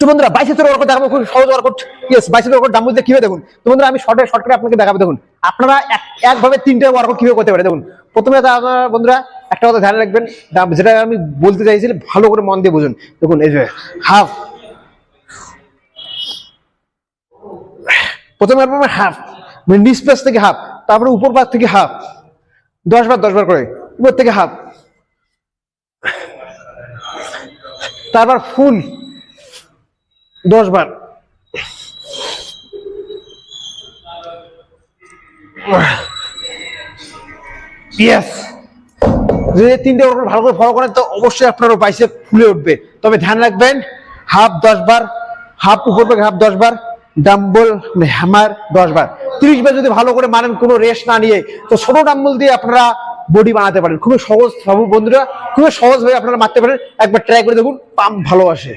তো বন্ধুরা বাইসের ওয়ার্কআউট দেখাবো খুব সহজ ওয়ার্কআউট ইয়েস বাইসের ওয়ার্কআউট ডাম্বল দিয়ে কীভাবে দেখুন? তো বন্ধুরা, আমি শর্টে শর্টকাটে আপনাকে দেখাবো, দেখুন। আপনারা এক- একভাবে তিনটে ওয়ার্কআউট কীভাবে করতে পারে দেখুন। প্রথমে আপনারা, বন্ধুরা, একটা কথা ধ্যান রাখবেন যেটা আমি বলতে চাইছি ভালো করে মন দিয়ে বুঝুন। দেখুন, এই যে হাফ প্রথমে আপনার হাফ মানে নিচ পাশ থেকে হাফ তারপরে উপর পাশ থেকে হাফ দশ বার দশ বার করে, উপর থেকে হাফ তারপর ফুল দশ বার। ইয়েস যদি তিনটে ওরকম ভালো করে ফলো করেন, তো অবশ্যই আপনারও বাইসে ফুলে উঠবে। তবে ধ্যান রাখবেন হাফ দশ বার হাফ উপর হাফ দশ বার ডাম্বল হ্যামার দশ বার। তিরিশ বার যদি ভালো করে মানেন কোনো রেস্ট না নিয়ে, তো ছোট ডাম্বল দিয়ে আপনারা বডি বানাতে পারেন। খুবই সহজ সব বন্ধুরা, খুবই সহজ ভাবে আপনারা মারতে পারেন। একবার ট্রাই করে দেখুন পাম্প ভালো আসে।